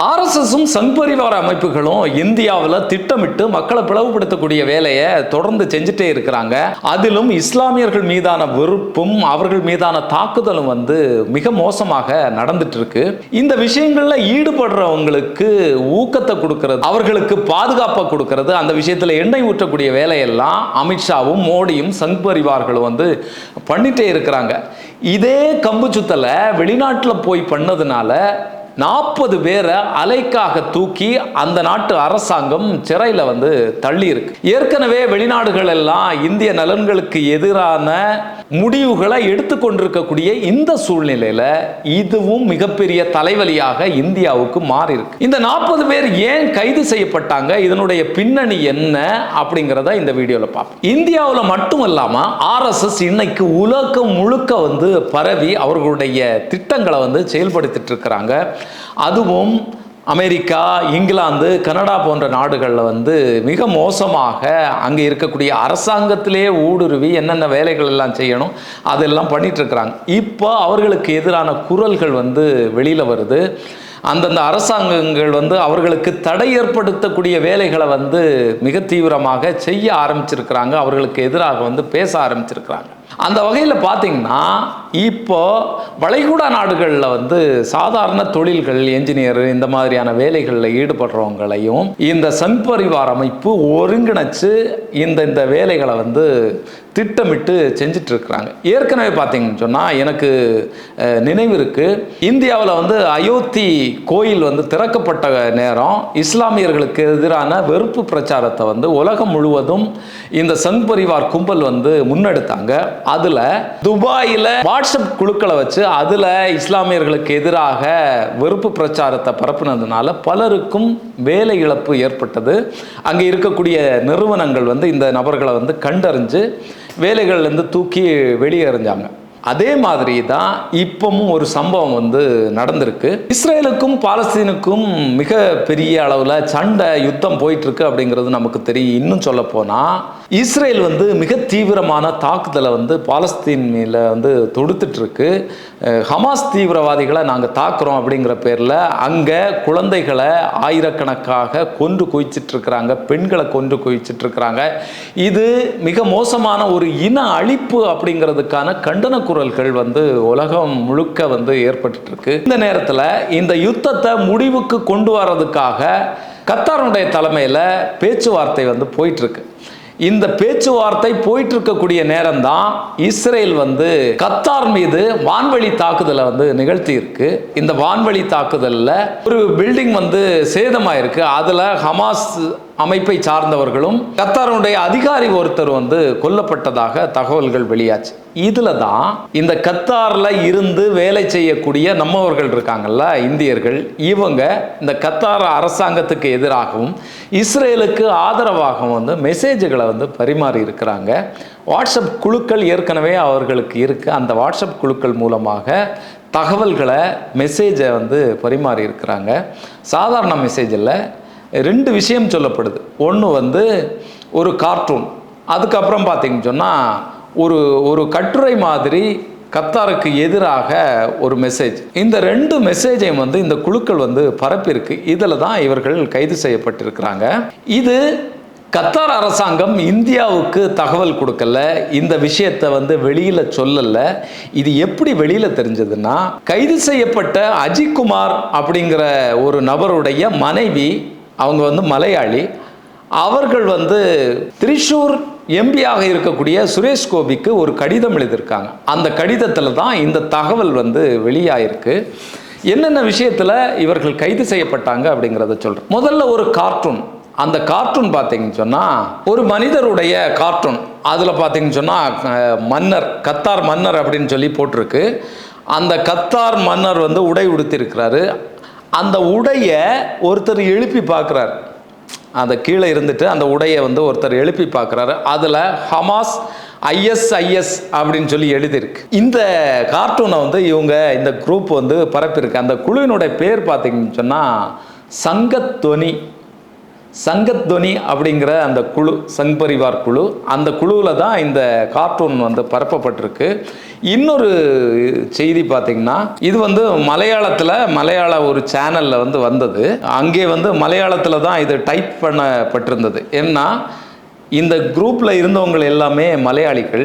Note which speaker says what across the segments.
Speaker 1: ஆர்எஸ்எஸும் சங் பரிவார அமைப்புகளும் இந்தியாவில் திட்டமிட்டு மக்களை பிளவுபடுத்தக்கூடிய வேலையை தொடர்ந்து செஞ்சுட்டே இருக்கிறாங்க. அதிலும் இஸ்லாமியர்கள் மீதான வெறுப்பும் அவர்கள் மீதான தாக்குதலும் வந்து மிக மோசமாக நடந்துட்டு இருக்கு. இந்த விஷயங்கள்ல ஈடுபடுறவங்களுக்கு ஊக்கத்தை கொடுக்கறது அவர்களுக்கு பாதுகாப்பை கொடுக்கறது அந்த விஷயத்தில் எண்ணெய் ஊற்றக்கூடிய வேலையெல்லாம் அமித்ஷாவும் மோடியும் சங் பரிவார்களும் வந்து பண்ணிட்டே இருக்கிறாங்க. இதே கம்பு சுத்தலை வெளிநாட்டில் போய் பண்ணதுனால நாற்பது பேரை அலைக்காக தூக்கி அந்த நாட்டு அரசாங்கம் சிறையில் வந்து தள்ளி இருக்கு ஏற்கனவே வெளிநாடுகள் எல்லாம் இந்திய நலன்களுக்கு எதிரான முடிவுகளை எடுத்துக்கொண்டிருக்கக்கூடிய இந்த சூழ்நிலையில இதுவும் மிகப்பெரிய தலைவலியாக இந்தியாவுக்கு மாறி இருக்கு இந்த நாற்பது பேர் ஏன் கைது செய்யப்பட்டாங்க? இதனுடைய பின்னணி என்ன? அப்படிங்கிறத இந்த வீடியோவில் பார்ப்போம். இந்தியாவில் மட்டும் இல்லாமல் ஆர்எஸ்எஸ் இன்னைக்கு உலகம் முழுக்க வந்து பரவி அவர்களுடைய திட்டங்களை வந்து செயல்படுத்திட்டு இருக்கிறாங்க. அதுவும் அமெரிக்கா இங்கிலாந்து கனடா போன்ற நாடுகளில் வந்து மிக மோசமாக அங்கே இருக்கக்கூடிய அரசாங்கத்திலே ஊடுருவி என்னென்ன வேலைகள் எல்லாம் செய்யணும் அதெல்லாம் பண்ணிட்டுருக்குறாங்க. இப்போ அவர்களுக்கு எதிரான குரல்கள் வந்து வெளியில் வருது. அந்தந்த அரசாங்கங்கள் வந்து அவர்களுக்கு தடை ஏற்படுத்தக்கூடிய வேலைகளை வந்து மிக தீவிரமாக செய்ய ஆரம்பிச்சிருக்கிறாங்க. அவர்களுக்கு எதிராக வந்து பேச ஆரம்பிச்சிருக்கிறாங்க. அந்த வகையில் பார்த்தீங்கன்னா இப்போ வளைகுடா நாடுகளில் வந்து சாதாரண தொழில்கள் என்ஜினியர் இந்த மாதிரியான வேலைகளில் ஈடுபடுறவங்களையும் இந்த சங் பரிவார் அமைப்பு ஒருங்கிணைச்சு இந்த இந்த வேலைகளை வந்து திட்டமிட்டு செஞ்சுட்டு இருக்கிறாங்க ஏற்கனவே பார்த்தீங்கன்னு சொன்னால் எனக்கு நினைவு இருக்கு. இந்தியாவில் வந்து அயோத்தி கோயில் வந்து திறக்கப்பட்ட நேரம் இஸ்லாமியர்களுக்கு எதிரான வெறுப்பு பிரச்சாரத்தை வந்து உலகம் முழுவதும் இந்த சங் பரிவார் கும்பல் வந்து முன்னெடுத்தாங்க. அதில் துபாயில் வாட்ஸ்அப் குழுக்களை வச்சு அதில் இஸ்லாமியர்களுக்கு எதிராக வெறுப்பு பிரச்சாரத்தை பரப்புனதுனால பலருக்கும் வேலை இழப்பு ஏற்பட்டது. அங்கே இருக்கக்கூடிய நிறுவனங்கள் வந்து இந்த நபர்களை வந்து கண்டறிஞ்சு வேலைகள்லேருந்து தூக்கி வெளியே எறிஞ்சாங்க. அதே மாதிரி தான் இப்பவும் ஒரு சம்பவம் வந்து நடந்திருக்கு. இஸ்ரேலுக்கும் பாலஸ்தீனுக்கும் மிக பெரிய அளவில் சண்டை யுத்தம் போயிட்டுருக்கு அப்படிங்கிறது நமக்கு தெரியும். இன்னும் சொல்ல போனால் இஸ்ரேல் வந்து மிக தீவிரமான தாக்குதலை வந்து பாலஸ்தீன் மேல வந்து தொடுத்துட்ருக்கு ஹமாஸ் தீவிரவாதிகளை நாங்கள் தாக்குறோம் அப்படிங்கிற பேரில் அங்கே குழந்தைகளை ஆயிரக்கணக்காக கொன்று குவிச்சிட்ருக்கிறாங்க பெண்களை கொன்று குவிச்சிட்ருக்கிறாங்க இது மிக மோசமான ஒரு இன அழிப்பு அப்படிங்கிறதுக்கான கண்டன குரல்கள் வந்து உலகம் முழுக்க வந்து ஏற்பட்டுருக்கு இந்த நேரத்தில் இந்த யுத்தத்தை முடிவுக்கு கொண்டு வர்றதுக்காக கத்தாருடைய தலைமையில் பேச்சுவார்த்தை வந்து போயிட்டுருக்கு இந்த பேச்சுவார்த்தை போயிட்டு இருக்கக்கூடிய நேரம் தான் இஸ்ரேல் வந்து கத்தார் மீது வான்வழி தாக்குதலை வந்து நிகழ்த்தி இருக்கு இந்த வான்வழி தாக்குதலில் ஒரு பில்டிங் வந்து சேதமாயிருக்கு. அதில் ஹமாஸ் அமைப்பை சார்ந்தவர்களும் கத்தாருடைய அதிகாரி ஒருத்தர் வந்து கொல்லப்பட்டதாக தகவல்கள் வெளியாச்சு. இதில் தான் இந்த கத்தாரில் இருந்து வேலை செய்யக்கூடிய நம்மவர்கள் இருக்காங்கல்ல இந்தியர்கள் இவங்க இந்த கத்தார் அரசாங்கத்துக்கு எதிராகவும் இஸ்ரேலுக்கு ஆதரவாகவும் வந்து மெசேஜ்களை வந்து பரிமாறி இருக்கிறாங்க. வாட்ஸ்அப் குழுக்கள் ஏற்கனவே அவர்களுக்கு இருக்குது அந்த வாட்ஸ்அப் குழுக்கள் மூலமாக தகவல்களை மெசேஜை வந்து பரிமாறி இருக்கிறாங்க. சாதாரண மெசேஜில் ரெண்டு விஷயம் சொல்லப்படுது. ஒன்று வந்து ஒரு கார்ட்டூன் அதுக்கப்புறம் பார்த்தீங்கன்னு சொன்னால் ஒரு ஒரு கட்டுரை மாதிரி கத்தாருக்கு எதிராக ஒரு மெசேஜ் இந்த ரெண்டு மெசேஜையும் வந்து இந்த குழுக்கள் வந்து பரப்பியிருக்கு. இதில் தான் இவர்கள் கைது செய்யப்பட்டிருக்கிறாங்க. இது கத்தார் அரசாங்கம் இந்தியாவுக்கு தகவல் கொடுக்கல. இந்த விஷயத்தை வந்து வெளியில் சொல்லலை. இது எப்படி வெளியில் தெரிஞ்சதுன்னா கைது செய்யப்பட்ட அஜிக்குமார் அப்படிங்கிற ஒரு நபருடைய மனைவி அவங்க வந்து மலையாளி. அவர்கள் வந்து திரிஷூர் எம்பியாக இருக்கக்கூடிய சுரேஷ் கோபிக்கு ஒரு கடிதம் எழுதியிருக்காங்க. அந்த கடிதத்தில் தான் இந்த தகவல் வந்து வெளியாயிருக்கு. என்னென்ன விஷயத்தில் இவர்கள் கைது செய்யப்பட்டாங்க அப்படிங்கிறத சொல்கிறேன் முதல்ல ஒரு கார்ட்டூன் அந்த கார்ட்டூன் பார்த்தீங்கன்னு சொன்னால் ஒரு மனிதருடைய கார்ட்டூன் அதில் பார்த்தீங்கன்னு சொன்னால் மன்னர் கத்தார் மன்னர் அப்படின்னு சொல்லி போட்டிருக்கு. அந்த கத்தார் மன்னர் வந்து உடை உடுத்திருக்கிறாரு அந்த உடையை ஒருத்தர் எழுப்பி பார்க்குறாரு. அந்த கீழே இருந்துட்டு அந்த உடையை வந்து ஒருத்தர் எழுப்பி பார்க்குறாரு. அதில் ஹமாஸ் ஐஎஸ்ஐஎஸ் அப்படின்னு சொல்லி எழுதியிருக்கு. இந்த கார்ட்டூனை வந்து இவங்க இந்த குரூப் வந்து பரப்பியிருக்கு. அந்த குழுவினுடைய பேர் பார்த்தீங்கன்னு சொன்னால் சங்கத்வனி சங்கத்வனி அப்படிங்கிற அந்த குழு சங் பரிவார் குழு அந்த குழுவில் தான் இந்த கார்ட்டூன் வந்து பரப்பப்பட்டிருக்கு. இன்னொரு செய்தி பார்த்தீங்கன்னா இது வந்து மலையாளத்தில் மலையாள ஒரு சேனலில் வந்து வந்தது. அங்கே வந்து மலையாளத்தில் தான் இது டைப் பண்ணப்பட்டிருந்தது. ஏன்னா இந்த குரூப்பில் இருந்தவங்க எல்லாமே மலையாளிகள்.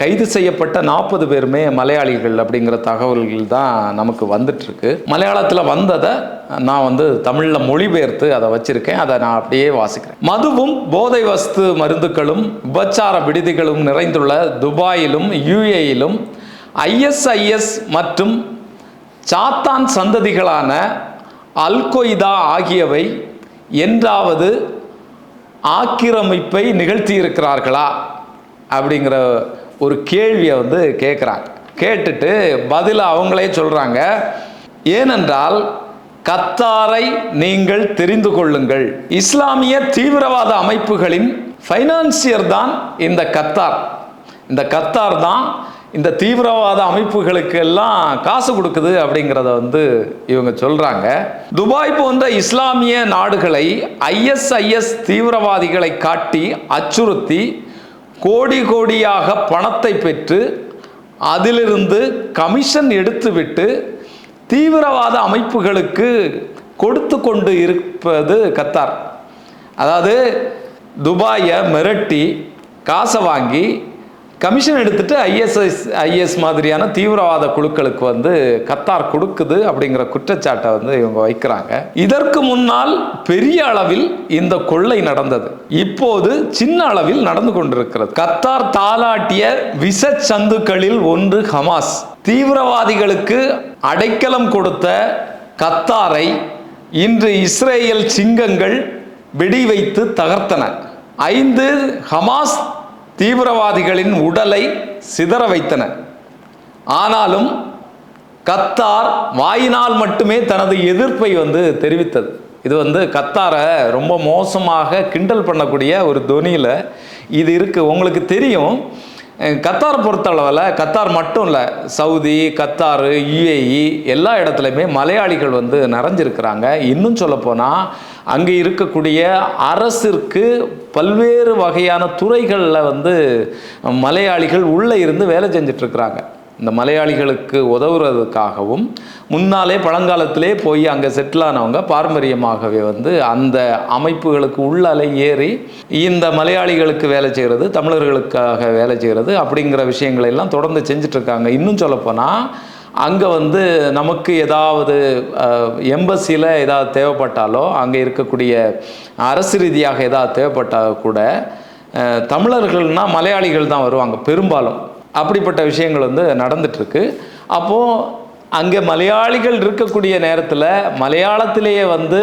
Speaker 1: கைது செய்யப்பட்ட நாற்பது பேருமே மலையாளிகள் அப்படிங்கிற தகவல்கள் தான் நமக்கு வந்துட்டுருக்கு. மலையாளத்தில் வந்ததை நான் வந்து தமிழில் மொழிபெயர்த்து அதை வச்சுருக்கேன் அதை நான் அப்படியே வாசிக்கிறேன். மதுவும் போதை வஸ்து மருந்துகளும் உபச்சார விடுதிகளும் நிறைந்துள்ள துபாயிலும் யுஏயிலும் ஐஎஸ்ஐஎஸ் மற்றும் சாத்தான் சந்ததிகளான அல் கொய்தா ஆகியவை என்றாவது ஆக்கிரமிப்பை நிகழ்த்தி இருக்கிறார்களா அப்படிங்கிற ஒரு கேள்வியை வந்து கேட்குறாங்க. கேட்டுட்டு பதில் அவங்களே சொல்கிறாங்க ஏனென்றால் கத்தாரை நீங்கள் தெரிந்து கொள்ளுங்கள். இஸ்லாமிய தீவிரவாத அமைப்புகளின் ஃபைனான்சியர் தான் இந்த கத்தார். இந்த கத்தார் தான் இந்த தீவிரவாத அமைப்புகளுக்கு எல்லாம் காசு கொடுக்குது அப்படிங்கிறத வந்து இவங்க சொல்கிறாங்க துபாய் போன்ற இஸ்லாமிய நாடுகளை ஐஎஸ்ஐஎஸ் தீவிரவாதிகளை காட்டி அச்சுறுத்தி கோடி கோடியாக பணத்தை பெற்று அதிலிருந்து கமிஷன் எடுத்துவிட்டு தீவிரவாத அமைப்புகளுக்கு கொடுத்து கொண்டு இருப்பது கத்தார். அதாவது துபாயை மிரட்டி காசை வாங்கி கமிஷன் எடுத்துட்டு ஐஎஸ்எஸ் ஐஎஸ் மாதிரியான தீவிரவாத குழுக்களுக்கு வந்து கத்தார் கொடுக்குது அப்படிங்கிற குற்றச்சாட்டை வந்து இவங்க வைக்கிறாங்க. இதற்கு முன்னால் பெரிய அளவில் இந்த கொள்ளை நடந்தது. இப்போது சின்ன அளவில் நடந்து கொண்டிருக்கிறது. கத்தார் தாலாட்டிய விஷச்சந்துக்களில் ஒன்று ஹமாஸ். தீவிரவாதிகளுக்கு அடைக்கலம் கொடுத்த கத்தாரை இன்று இஸ்ரேல் சிங்கங்கள் வெடி வைத்து தகர்த்தன. ஐந்து ஹமாஸ் தீவிரவாதிகளின் உடலை சிதற வைத்தன. ஆனாலும் கத்தார் வாயினால் மட்டுமே தனது எதிர்ப்பை வந்து தெரிவித்தது. இது வந்து கத்தாரை ரொம்ப மோசமாக கிண்டல் பண்ணக்கூடிய ஒரு துணியில் இது இருக்குது உங்களுக்கு தெரியும் கத்தார் பொறுத்தளவில் கத்தார் மட்டும் இல்லை சவுதி கத்தார் யுஏஇ எல்லா இடத்துலையுமே மலையாளிகள் வந்து நிறைஞ்சிருக்கிறாங்க. இன்னும் சொல்லப்போனால் அங்கே இருக்கக்கூடிய அரசிற்கு பல்வேறு வகையான துறைகளில் வந்து மலையாளிகள் உள்ளே இருந்து வேலை செஞ்சிட்ருக்கிறாங்க. இந்த மலையாளிகளுக்கு உதவுறதுக்காகவும் முன்னாலே பழங்காலத்திலே போய் அங்கே செட்டில் ஆனவங்க பாரம்பரியமாகவே வந்து அந்த அமைப்புகளுக்கு உள்ளாலே ஏறி இந்த மலையாளிகளுக்கு வேலை செய்கிறது தமிழர்களுக்காக வேலை செய்கிறது அப்படிங்கிற விஷயங்களை எல்லாம் தொடர்ந்து செஞ்சிட்ருக்காங்க. இன்னும் சொல்லப்போனால் அங்கே வந்து நமக்கு ஏதாவது எம்பசியில் ஏதாவது தேவைப்பட்டாலோ அங்கே இருக்கக்கூடிய அரசு ரீதியாக ஏதாவது தேவைப்பட்டால் கூட தமிழர்கள்னால் மலையாளிகள் தான் வருவாங்க பெரும்பாலும். அப்படிப்பட்ட விஷயங்கள் வந்து நடந்துட்டுருக்கு. அப்போது அங்கே மலையாளிகள் இருக்கக்கூடிய நேரத்தில் மலையாளத்திலேயே வந்து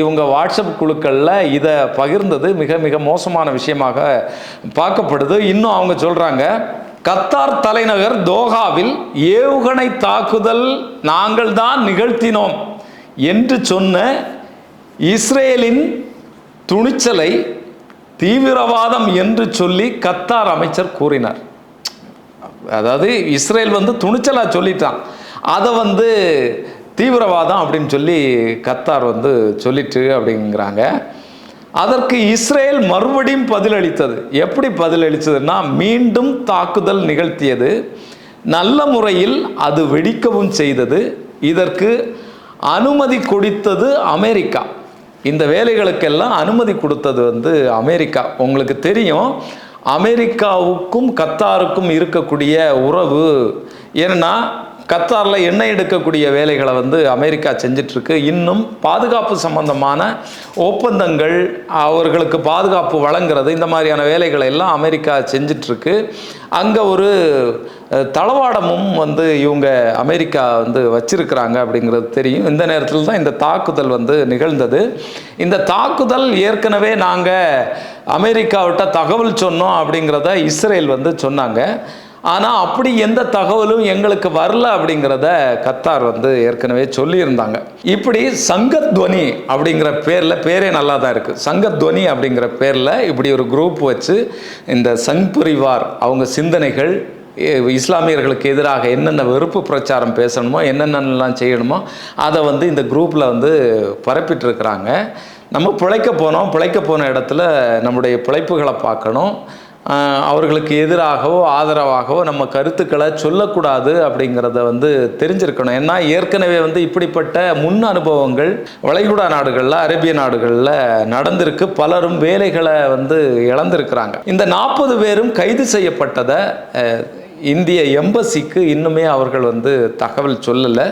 Speaker 1: இவங்க வாட்ஸ்அப் குழுக்களில் இதை பகிர்ந்தது மிக மிக மோசமான விஷயமாக பார்க்கப்படுது. இன்னும் அவங்க சொல்கிறாங்க கத்தார் தலைநகர் தோஹாவில் ஏவுகணை தாக்குதல் நாங்கள் தான் நிகழ்த்தினோம் என்று சொன்ன இஸ்ரேலின் துணிச்சலை தீவிரவாதம் என்று சொல்லி கத்தார் அமைச்சர் கூறினார். அதாவது இஸ்ரேல் வந்து துணிச்சலாக சொல்லிட்டான். அதை வந்து தீவிரவாதம் அப்படின்னு சொல்லி கத்தார் வந்து சொல்லிட்டு அப்படிங்கிறாங்க. அதற்கு இஸ்ரேல் மறுபடியும் பதிலளித்தது. எப்படி பதிலளித்ததுன்னா மீண்டும் தாக்குதல் நிகழ்த்தியது. நல்ல முறையில் அது வெடிக்கவும் செய்தது. இதற்கு அனுமதி கொடுத்தது அமெரிக்கா. இந்த வேலைகளுக்கெல்லாம் அனுமதி கொடுத்தது வந்து அமெரிக்கா. உங்களுக்கு தெரியும் அமெரிக்காவுக்கும் கத்தாருக்கும் இருக்கக்கூடிய உறவு. ஏன்னா கத்தாரில் எண்ணெய் எடுக்கக்கூடிய வேலைகளை வந்து அமெரிக்கா செஞ்சிட்ருக்கு. இன்னும் பாதுகாப்பு சம்பந்தமான ஒப்பந்தங்கள் அவர்களுக்கு பாதுகாப்பு வழங்குறது இந்த மாதிரியான வேலைகளை எல்லாம் அமெரிக்கா செஞ்சிட்ருக்கு. அங்கே ஒரு தளவாடமும் வந்து இவங்க அமெரிக்கா வந்து வச்சிருக்கிறாங்க அப்படிங்கிறது தெரியும். இந்த நேரத்தில் தான் இந்த தாக்குதல் வந்து நிகழ்ந்தது. இந்த தாக்குதல் ஏற்கனவே நாங்கள் அமெரிக்காவிட்ட தகவல் சொன்னோம் அப்படிங்கிறத இஸ்ரேல் வந்து சொன்னாங்க. ஆனால் அப்படி எந்த தகவலும் எங்களுக்கு வரல அப்படிங்கிறத கத்தார் வந்து ஏற்கனவே சொல்லியிருந்தாங்க. இப்படி சங்கத்வனி அப்படிங்கிற பேரில் பேரே நல்லா தான் இருக்குது சங்கத்வனி அப்படிங்கிற பேரில் இப்படி ஒரு குரூப் வச்சு இந்த சங்பிரிவார் அவங்க சிந்தனைகள் இஸ்லாமியர்களுக்கு எதிராக என்னென்ன வெறுப்பு பிரச்சாரம் பேசணுமோ என்னென்னலாம் செய்யணுமோ அதை வந்து இந்த குரூப்பில் வந்து பரப்பிட்டுருக்கிறாங்க. நம்ம பிழைக்க போனோம் பிழைக்க போன இடத்துல நம்முடைய பிழைப்புகளை பார்க்கணும். அவர்களுக்கு எதிராகவோ ஆதரவாகவோ நம்ம கருத்துக்களை சொல்லக்கூடாது அப்படிங்கிறத வந்து தெரிஞ்சிருக்கணும். ஏன்னா ஏற்கனவே வந்து இப்படிப்பட்ட முன் அனுபவங்கள் வளைகுடா நாடுகளில் அரேபிய நாடுகளில் நடந்திருக்கு. பலரும் வேலைகளை வந்து இழந்திருக்கிறாங்க. இந்த நாற்பது பேரும் கைது செய்யப்பட்டதை இந்திய எம்பசிக்கு இன்னுமே அவர்கள் வந்து தகவல் சொல்லலை.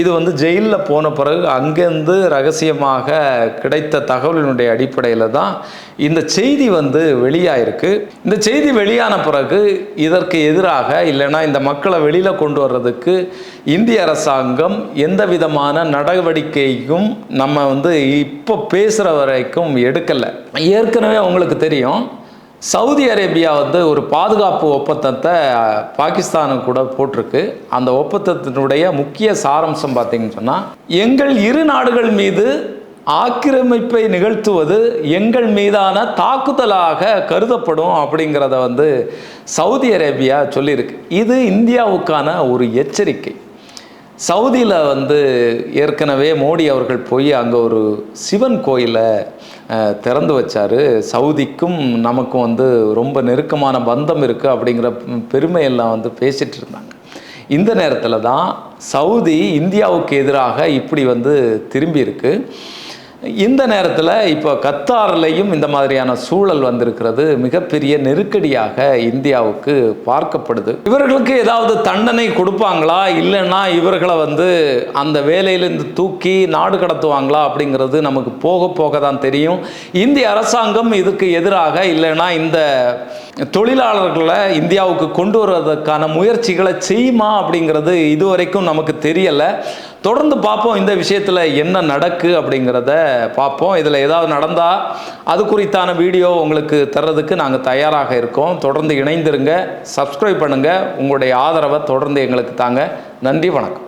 Speaker 1: இது வந்து ஜெயிலில் போன பிறகு அங்கேருந்து ரகசியமாக கிடைத்த தகவலினுடைய அடிப்படையில் தான் இந்த செய்தி வந்து வெளியாயிருக்கு. இந்த செய்தி வெளியான பிறகு இதற்கு எதிராக இல்லைன்னா இந்த மக்களை வெளியில் கொண்டு வர்றதுக்கு இந்திய அரசாங்கம் எந்த விதமான நடவடிக்கையும் நம்ம வந்து இப்போ பேசுகிற வரைக்கும் எடுக்கலை. ஏற்கனவே உங்களுக்கு தெரியும் சவுதி அரேபியா வந்து ஒரு பாதுகாப்பு ஒப்பந்தத்தை பாகிஸ்தானு கூட போட்டிருக்கு. அந்த ஒப்பந்தத்தினுடைய முக்கிய சாராம்சம் பார்த்தீங்கன்னு சொன்னால் எங்கள் இரு நாடுகள் மீது ஆக்கிரமிப்பை நிகழ்த்துவது எங்கள் மீதான தாக்குதலாக கருதப்படும் அப்படிங்கிறத வந்து சவுதி அரேபியா சொல்லியிருக்கு. இது இந்தியாவுக்கான ஒரு எச்சரிக்கை. சவுதியில் வந்து ஏற்கனவே மோடி அவர்கள் போய் அங்கே ஒரு சிவன் கோயிலை திறந்து வச்சார். சவுதிக்கும் நமக்கும் வந்து ரொம்ப நெருக்கமான பந்தம் இருக்குது அப்படிங்கிற பெருமையெல்லாம் வந்து பேசிகிட்டு இருந்தாங்க. இந்த நேரத்தில் தான் சவுதி இந்தியாவுக்கு எதிராக இப்படி வந்து திரும்பியிருக்கு இந்த நேரத்தில் இப்போ கத்தார்லையும் இந்த மாதிரியான சூழல் வந்திருக்கிறது மிகப்பெரிய நெருக்கடியாக இந்தியாவுக்கு பார்க்கப்படுது. இவர்களுக்கு ஏதாவது தண்டனை கொடுப்பாங்களா? இல்லைன்னா இவர்களை வந்து அந்த வேலையிலேருந்து தூக்கி நாடு கடத்துவாங்களா அப்படிங்கிறது நமக்கு போக போக தான் தெரியும். இந்திய அரசாங்கம் இதுக்கு எதிராக இல்லைன்னா இந்த தொழிலாளர்களை இந்தியாவுக்கு கொண்டு வருவதற்கான முயற்சிகளை செய்யுமா அப்படிங்கிறது இதுவரைக்கும் நமக்கு தெரியலை. தொடர்ந்து பார்ப்போம் இந்த விஷயத்தில் என்ன நடக்கு அப்படிங்கிறத பார்ப்போம். இதில் ஏதாவது நடந்தால் அது குறித்தான வீடியோ உங்களுக்கு தர்றதுக்கு நாங்கள் தயாராக இருக்கோம். தொடர்ந்து இணைந்திருங்க சப்ஸ்கிரைப் பண்ணுங்கள் உங்களுடைய ஆதரவை தொடர்ந்து எங்களுக்கு தாங்க. நன்றி வணக்கம்.